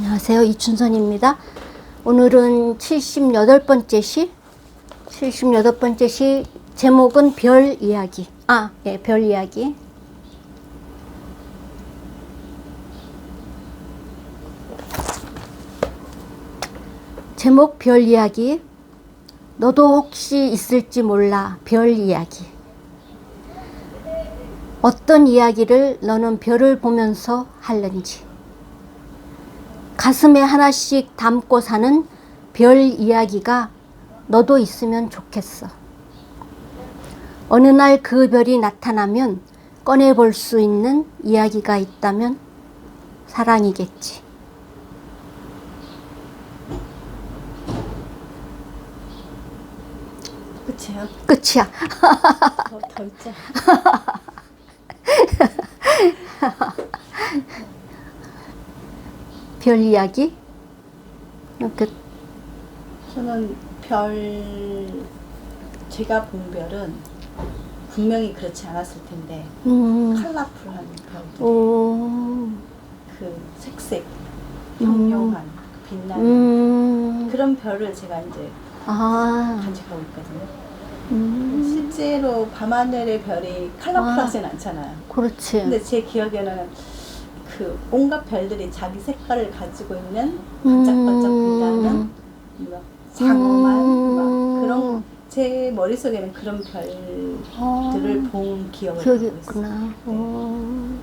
안녕하세요. 이춘선입니다. 오늘은 78번째 시, 78번째 시, 제목은 별 이야기. 아, 예, 별 이야기. 제목 별 이야기. 너도 혹시 있을지 몰라 별 이야기. 어떤 이야기를 너는 별을 보면서 하는지. 가슴에 하나씩 담고 사는 별 이야기가 너도 있으면 좋겠어. 어느 날 그 별이 나타나면 꺼내볼 수 있는 이야기가 있다면 사랑이겠지. 끝이에요? 끝이야. 더, 더 있죠? 별 이야기? 그, 저는 별, 제가 본 별은 분명히 그렇지 않았을 텐데, 음, 컬러풀한 별들, 오, 그 색색, 형용한, 빛나는 음, 그런 별을 제가 이제 아, 간직하고 있거든요. 음, 실제로 밤하늘의 별이 컬러풀하진 않잖아요. 그렇지. 근데 제 기억에는 그 온갖 별들이 자기 색깔을 가지고 있는 반짝반짝 빛나는 막 장엄한 음. 막 그런 제 머릿속에는 그런 별들을 어. 본 기억을 기억이 갖고 있어요. 있구나. 네. 어.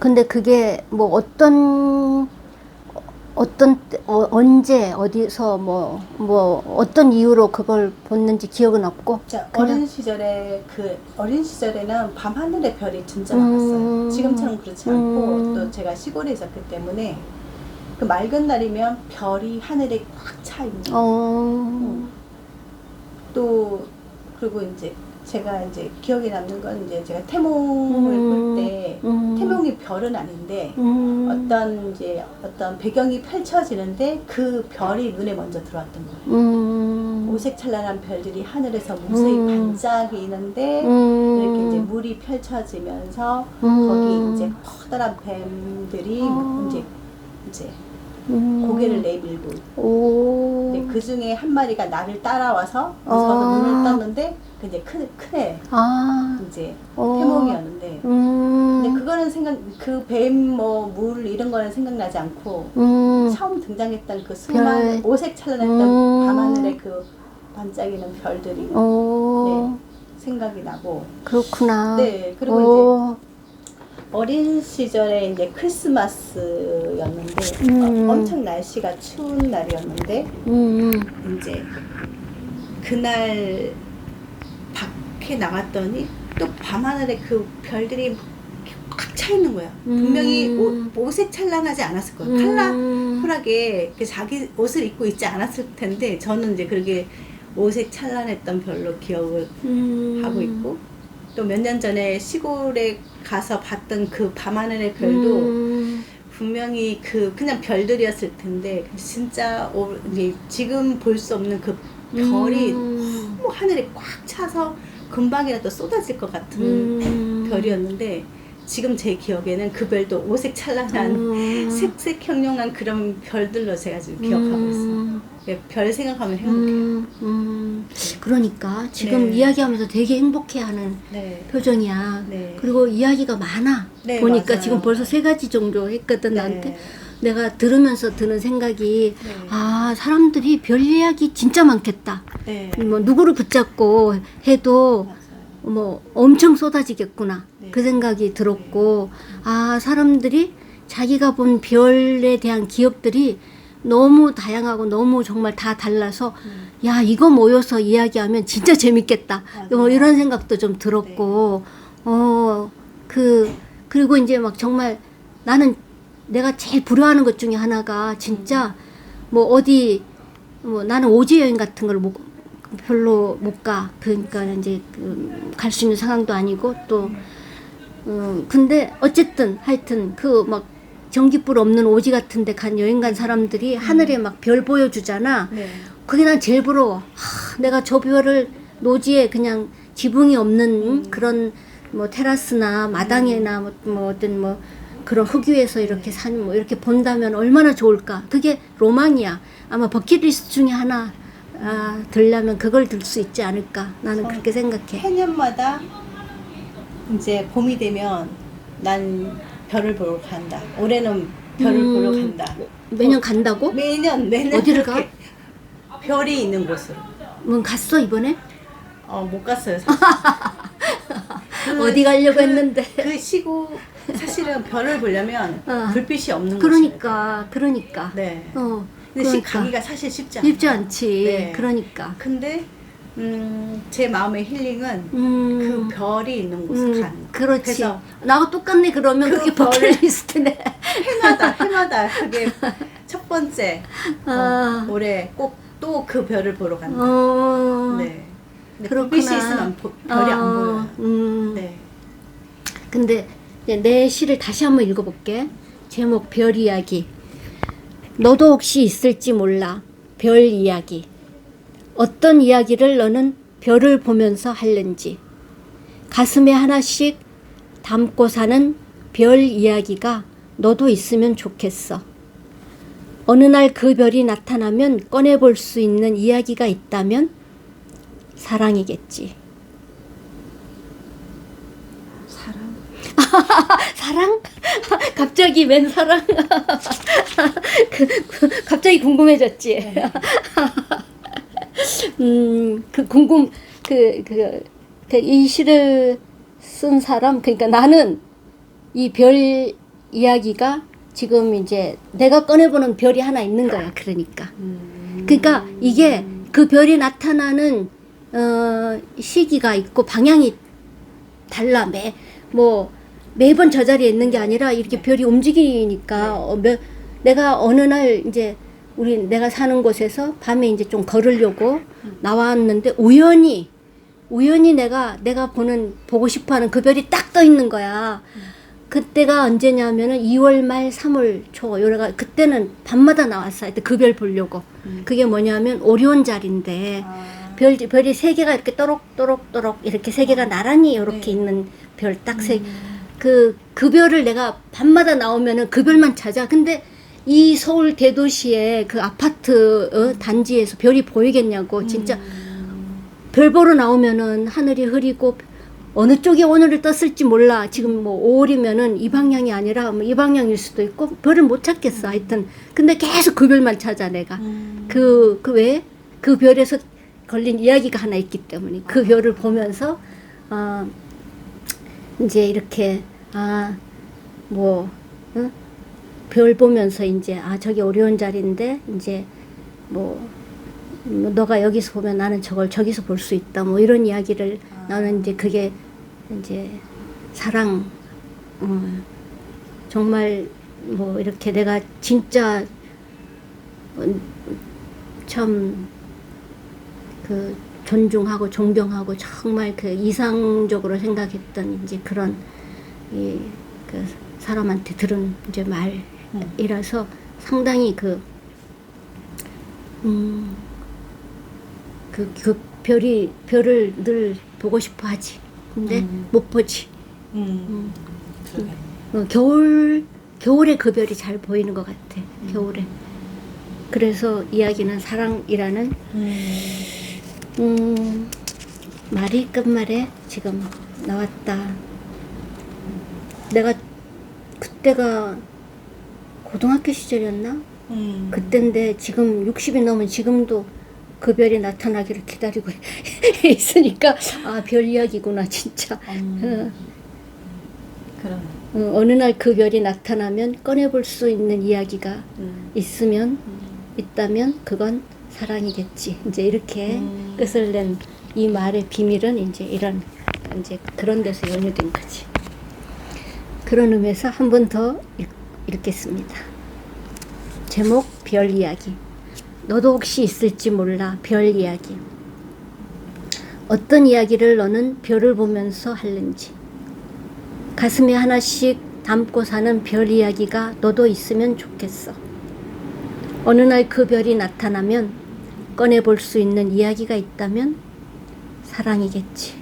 근데 그게 뭐 어떤 어떤 때- 어, 언제 어디서 뭐 뭐 어떤 이유로 그걸 봤는지 기억은 없고 자, 그냥- 어린 시절에 그 어린 시절에는 밤 하늘의 별이 진짜 음. 많았어요. 지금처럼 그렇지 않고 음. 또 제가 시골에 있었기 때문에 그 맑은 날이면 별이 하늘에 꽉 차 있는 어. 또 그리고 이제 제가 이제 기억에 남는 건 이제 제가 태몽을 음. 볼때 음. 태몽이 별은 아닌데 음. 어떤 이제 어떤 배경이 펼쳐지는데 그 별이 눈에 먼저 들어왔던 거예요. 음. 오색찬란한 별들이 하늘에서 무수히 음. 반짝이는데 음. 이렇게 이제 물이 펼쳐지면서 음. 거기 이제 커다란 뱀들이 어. 이제 이제 음. 고개를 내밀고 오. 근데 그 중에 한 마리가 나를 따라와서 어. 무서워서 눈을 떴는데 그 이제 큰, 큰애 아. 이제 어. 태몽이었는데 음. 근데 그거는 생각 그 뱀 뭐 물 이런 거는 생각나지 않고 음. 처음 등장했던 그 수많은 별. 오색 찬란했던 음. 밤하늘의 그 반짝이는 별들이 오. 네, 생각이 나고 그렇구나. 네 그리고 오. 이제 어린 시절에 이제 크리스마스였는데 음. 어, 엄청 날씨가 추운 날이었는데 음. 이제 그날 밖에 나갔더니 또 밤하늘에 그 별들이 꽉 차 있는 거야. 분명히 음. 오, 오색 찬란하지 않았을 거예요. 음. 컬러풀하게 그 자기 옷을 입고 있지 않았을 텐데 저는 이제 그렇게 오색 찬란했던 별로 기억을 음. 하고 있고 또 몇 년 전에 시골에 가서 봤던 그 밤하늘의 별도 음. 분명히 그 그냥 별들이었을 텐데 진짜 오- 지금 볼 수 없는 그 별이 음. 너무 하늘에 꽉 차서 금방이라도 쏟아질 것 같은 음. 별이었는데 지금 제 기억에는 그 별도 오색 찬란한 음. 색색 형용한 그런 별들로 제가 지금 기억하고 있어요. 음. 예, 별 생각하면 행복해요. 음. 음. 그러니까 지금 네. 이야기하면서 되게 행복해하는 네. 표정이야. 네. 그리고 이야기가 많아. 네, 보니까 맞아요. 지금 벌써 세 가지 정도 했거든 네. 나한테. 내가 들으면서 드는 생각이 네. 아 사람들이 별 이야기 진짜 많겠다. 네. 뭐 누구를 붙잡고 해도 맞아요. 뭐 엄청 쏟아지겠구나 네. 그 생각이 들었고 아 사람들이 자기가 본 별에 대한 기억들이 너무 다양하고 너무 정말 다 달라서 음. 야 이거 모여서 이야기하면 진짜 재밌겠다 맞아요. 네. 뭐 이런 생각도 좀 들었고 어그 그리고 이제 막 정말 나는 내가 제일 부러워하는 것 중에 하나가 진짜 뭐 어디 뭐 나는 오지 여행 같은 걸 못, 별로 못 가. 그러니까 이제 그 갈수 있는 상황도 아니고 또 어, 근데 어쨌든 하여튼 그 막 전기불 없는 오지 같은 데 간 여행 간 사람들이 하늘에 막 별 보여주잖아. 네. 그게 난 제일 부러워. 하, 내가 저 별을 노지에 그냥 지붕이 없는 음. 그런 뭐 테라스나 마당이나 뭐, 뭐 어떤 뭐 그런 흙 위에서 이렇게 산뭐 이렇게 본다면 얼마나 좋을까. 그게 로망이야. 아마 버킷리스트 중에 하나 아, 들려면 그걸 들 수 있지 않을까. 나는 어. 그렇게 생각해. 해년마다 이제 봄이 되면 난 별을 보러 간다. 올해는 별을 음. 보러 간다. 매년 간다고? 매년 매년 어디를 그렇게 별이 있는 곳으로. 뭐 갔어 이번에? 어못 갔어요. 사실. 그- 어디 가려고 그- 했는데. 그 시고 사실은 별을 보려면 어. 불빛이 없는 그러니까 그러니까. 곳이에요. 네. 어. 근데 시 그러니까. 가기가 사실 쉽지 않아요. 쉽지 않지. 네. 그러니까. 근데 음, 제 마음의 힐링은 음. 그 별이 있는 곳을 음, 가는 거. 그렇지. 그래서 나하고 똑같네 그러면 그 그게 벌을- 버킷리스트네. 해마다 해마다 그게 첫 번째 어, 아. 올해 꼭 또 그 별을 보러 간다. 어. 네. 근데 그렇구나. 불빛이 있으면 보- 별이 안 어, 보여요. 음. 네. 근데 이제 내 시를 다시 한번 읽어볼게. 제목 별 이야기. 너도 혹시 있을지 몰라. 별 이야기. 어떤 이야기를 너는 별을 보면서 하는지. 가슴에 하나씩 담고 사는 별 이야기가 너도 있으면 좋겠어. 어느 날 그 별이 나타나면 꺼내볼 수 있는 이야기가 있다면 사랑이겠지. 사랑. 사랑? 갑자기 웬 사랑? 그, 그, 갑자기 궁금해졌지. 음, 그 궁금 그그그 이 시를 쓴 사람 그러니까 나는 이 별 이야기가 지금 이제 내가 꺼내보는 별이 하나 있는 거야. 그러니까. 음. 그러니까 이게 그 별이 나타나는 어, 시기가 있고 방향이 달라 매뭐 매번 저 자리에 있는 게 아니라 이렇게 별이 움직이니까 어, 며, 내가 어느 날 이제 우리 내가 사는 곳에서 밤에 이제 좀 걸으려고 나왔는데 우연히 우연히 내가 내가 보는 보고 싶어하는 그 별이 딱 떠 있는 거야. 그때가 언제냐면은 2월 말 3월 초 요래가 그때는 밤마다 나왔어요. 그 별 보려고. 그게 뭐냐면 오리온 자리인데 아, 별 별이 세 개가 이렇게 또록또록또록 이렇게 세 개가 나란히 이렇게 네. 있는 별 딱 세. 그, 그 별을 내가 밤마다 나오면은 그 별만 찾아. 근데 이 서울 대도시의 그 아파트 어, 단지에서 별이 보이겠냐고. 진짜 별 보러 나오면은 하늘이 흐리고 어느 쪽에 오늘을 떴을지 몰라. 지금 뭐 5월이면은 이 방향이 아니라 뭐 이 방향일 수도 있고 별을 못 찾겠어. 하여튼. 근데 계속 그 별만 찾아 내가. 음. 그, 그 왜? 그 별에서 걸린 이야기가 하나 있기 때문에 그 별을 보면서, 어, 이제 이렇게, 아, 뭐, 어? 별 보면서 이제, 아, 저기 오리온 자리인데, 이제, 뭐, 뭐 너가 여기서 보면 나는 저걸 저기서 볼 수 있다. 뭐 이런 이야기를 나는 이제 그게 이제 사랑, 어, 정말 뭐 이렇게 내가 진짜 어, 참그 존중하고 존경하고 정말 그 이상적으로 생각했던 이제 그런 이 그 사람한테 들은 이제 말이라서 상당히 그 음, 그, 그 별이 별을 늘 보고 싶어 하지. 근데 음. 못 보지. 음. 그러게. 어, 겨울 겨울에 그 별이 잘 보이는 것 같아. 겨울에. 그래서 이야기는 사랑이라는 음. 음, 말이 끝말에 지금 나왔다. 내가 그때가 고등학교 시절이었나? 음. 그때인데 지금 60이 넘은 지금도 그 별이 나타나기를 기다리고 있으니까 아 별 이야기구나 진짜. 음. 그럼. 어, 어느 날 그 별이 나타나면 꺼내볼 수 있는 이야기가 음. 있으면 음. 있다면 그건 사랑이겠지. 이제 이렇게 음. 끝을 낸 이 말의 비밀은 이제 이런 이제 그런 데서 연유된 거지. 그런 의미에서 한 번 더 읽겠습니다. 제목 별 이야기. 너도 혹시 있을지 몰라 별 이야기. 어떤 이야기를 너는 별을 보면서 하는지. 가슴에 하나씩 담고 사는 별 이야기가 너도 있으면 좋겠어. 어느 날 그 별이 나타나면 꺼내볼 수 있는 이야기가 있다면 사랑이겠지.